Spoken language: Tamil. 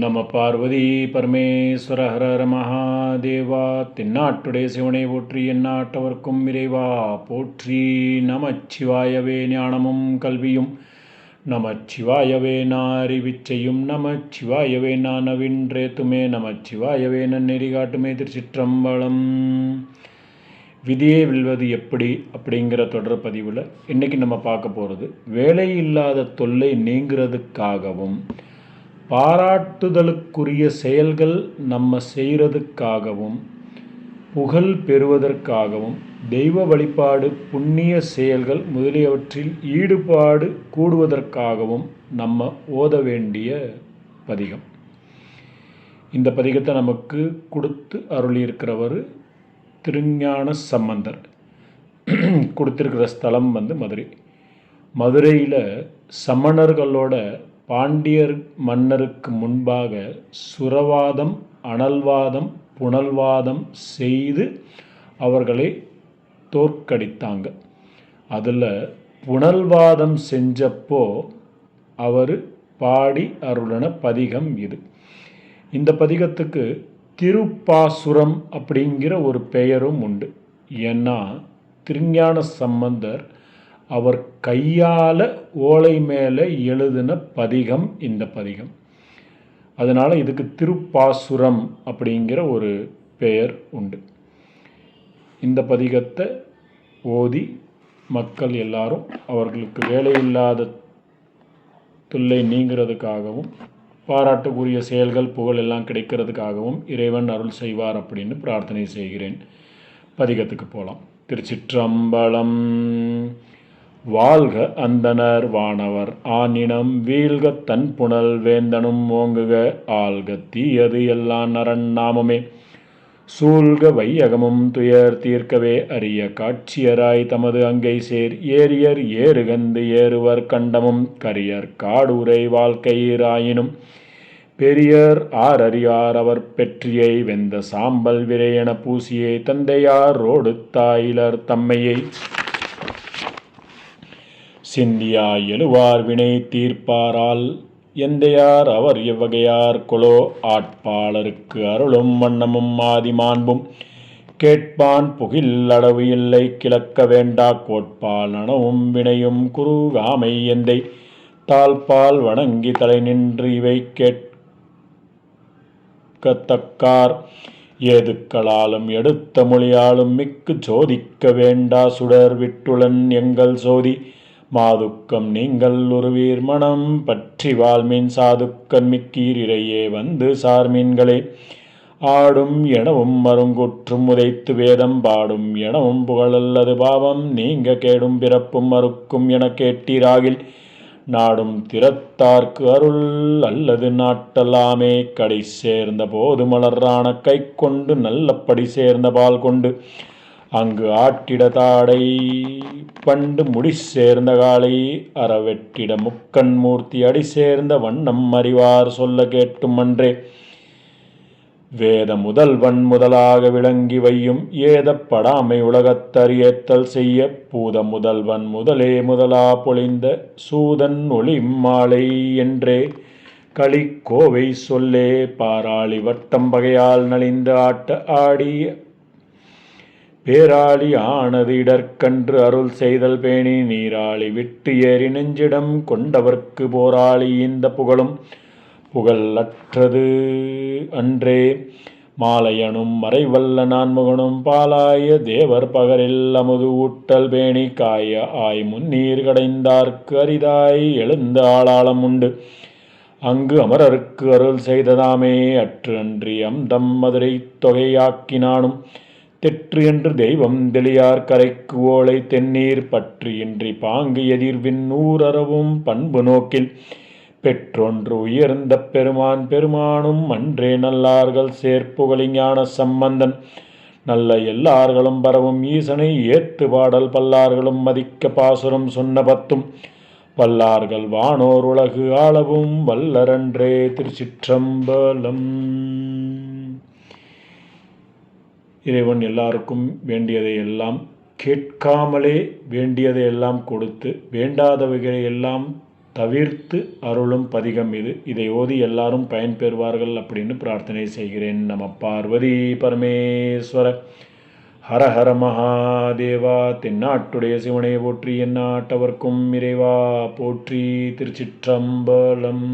நம பார்வதி பரமேஸ்வர ஹர ஹர மகாதேவா தென்னாட்டுடைய சிவனை போற்றி எந்நாட்டவர்க்கும் இறைவா போற்றி நமச்சிவாயவே ஞானமும் கல்வியும் நமச்சிவாயவே நாரிவிச்சையும் நமச்சிவாயவே நானவின்றேத்துமே நமச்சிவாயவே நன்னெறி காட்டுமே திருச்சிற்றம்பலம். விதியே வெல்வது எப்படி அப்படிங்கிற தொடர் பதிவில் இன்றைக்கி நம்ம பார்க்க போகிறது வேலை இல்லாத தொல்லை நீங்கிறதுக்காகவும் பாராட்டுதலுக்குரிய செயல்கள் நம்ம செய்கிறதுக்காகவும் புகழ் பெறுவதற்காகவும் தெய்வ வழிபாடு புண்ணிய செயல்கள் முதலியவற்றில் ஈடுபாடு கூடுவதற்காகவும் நம்ம ஓத வேண்டிய பதிகம். இந்த பதிகத்தை நமக்கு கொடுத்து அருளியிருக்கிறவர் திருஞான சம்பந்தர். கொடுத்திருக்கிற ஸ்தலம் வந்து மதுரை. மதுரையில் சமணர்களோட பாண்டியர் மன்னருக்கு முன்பாக சுரவாதம் அனல்வாதம் புனல்வாதம் செய்து அவர்களை தோற்கடித்தாங்க. அதில் புனல்வாதம் செஞ்சப்போ அவர் பாடி அருளன பதிகம் இது. இந்த பதிகத்துக்கு திருப்பாசுரம் அப்படிங்கிற ஒரு பெயரும் உண்டு. ஏன்னா திருஞான சம்பந்தர் அவர் கையால் ஓலை மேலே எழுதின பதிகம் இந்த பதிகம். அதனால் இதுக்கு திருப்பாசுரம் அப்படிங்கிற ஒரு பெயர் உண்டு. இந்த பதிகத்தை ஓதி மக்கள் எல்லாரும் அவர்களுக்கு வேலையில்லாத தொல்லை நீங்கிறதுக்காகவும் பாராட்டுக்குரிய செயல்கள் புகழ் எல்லாம் கிடைக்கிறதுக்காகவும் இறைவன் அருள் செய்வார் அப்படின்னு பிரார்த்தனை செய்கிறேன். பதிகத்துக்கு போகலாம் திருச்சிற்றம்பலம். வாழ்க அந்தனர் வானவர். ஆனினம் வீழ்க தன் புனல் வேந்தனும் ஓங்குக ஆள்க தீயது எல்லாம் நரன் நாமமே. சூழ்க வையகமும் துயர் தீர்க்கவே அரிய காட்சியராய் தமது அங்கை சேர். ஏரியர் ஏறுகந்து ஏறுவர் கண்டமும் கரியர் காடுரை வாழ்க்கையிராயினும். பெரியர் ஆரறியார் அவர் பெற்றியை வெந்த சாம்பல் விரையென பூசியை தந்தையார் ரோடு தாயிலர் தம்மையை. சிந்தியா எழுவார் வினை தீர்ப்பாரால். எந்தையார் அவர் எவ்வகையார் கொலோ? ஆட்பாளருக்கு அருளும் வண்ணமும் ஆதிமாண்பும் கேட்பான் புகில் அளவு இல்லை கிளக்க வேண்டா. கோட்பால் நனவும் வினையும் குருகாமை எந்தை. தாழ்பால் வணங்கி தலை நின்று இவை கேட்கத்தக்கார். ஏதுக்களாலும் எடுத்த மொழியாலும் மிக்கு சோதிக்க வேண்டா. சுடர் விட்டுளன் எங்கள் சோதி. மாதுக்கம் நீங்கள் ஒருவீர் மனம் பற்றி வாழ்மீன் சாதுக்கன் மிக்கீரிரையே வந்து வந்து சார்மீன்களே ஆடும் எனவும் மருங்குற்றும் உதைத்து வேதம் பாடும் எனவும் புகழல்லது பாவம். நீங்க கேடும் பிறப்பும் மறுக்கும் என கேட்டீராகில் நாடும் திறத்தார்க்கு அருள் அல்லது நாட்டெல்லாமே கடை சேர்ந்த போது மலர்றான கை கொண்டு நல்லபடி சேர்ந்த பால் கொண்டு அங்கு ஆட்டிட தாடை பண்டு முடி சேர்ந்த காலை அறவெட்டிட முக்கண் மூர்த்தி அடி சேர்ந்த வண்ணம் அறிவார் சொல்ல கேட்டும் அன்றே. வேத முதல்வன் முதலாக விளங்கி வையும் ஏதப்படாமை உலகத்தறியத்தல் செய்ய பூத முதல்வன் முதலே முதலா பொழிந்த சூதன் ஒளி மாலை என்றே. களி கோவை சொல்லே பாராளி வட்டம் பகையால் நலிந்து ஆட்ட ஆடிய பேராளி ஆனது இடற்கன்று அருள் செய்தல் பேணி நீராளி விட்டு ஏறி நெஞ்சிடம் கொண்டவர்க்கு போராளி இந்த புகழும் புகழற்றது அன்றே. மாலையனும் மறைவல்ல நான்முகனும் பாலாய தேவர் பகரில் அமுது ஊட்டல் பேணி காய ஆய் முன்னீர் கடைந்தார்க்கு அரிதாய் எழுந்த ஆளாளம் உண்டு. அங்கு அமரருக்கு அருள் செய்ததாமே அற்று அன்றி அம்தம் மதுரை தொகையாக்கினானும். தெற்று என்று தெய்வம் தெளியார் கரைக்கு ஓலை தென்னீர் பற்று இன்றி பாங்கு எதிர்வின் நூறறவும் பண்பு நோக்கில். பெற்றொன்று உயர்ந்த பெருமான் பெருமானும் அன்றே நல்லார்கள் சேர்ப்புகழிஞான சம்பந்தன். நல்ல எல்லார்களும் பரவும் ஈசனை ஏத்து பாடல் பல்லார்களும் மதிக்க பாசுரம் சொன்ன பத்தும். வல்லார்கள் வானோர் உலகு ஆளவும் வல்லரன்றே திருச்சிற்றம்பலம். இறைவன் எல்லாருக்கும் வேண்டியதை எல்லாம் கேட்காமலே வேண்டியதை எல்லாம் கொடுத்து வேண்டாதவைகளை எல்லாம் தவிர்த்து அருளும் பதிகம் இது. இதை ஓதி எல்லாரும் பயன்பெறுவார்கள் அப்படின்னு பிரார்த்தனை செய்கிறேன். நம பார்வதி பரமேஸ்வர. ஹர ஹர மகாதேவா தென்னாட்டுடைய சிவனை போற்றி என்னாட்டவர்க்கும் இறைவா போற்றி திருச்சிற்றம்பலம்.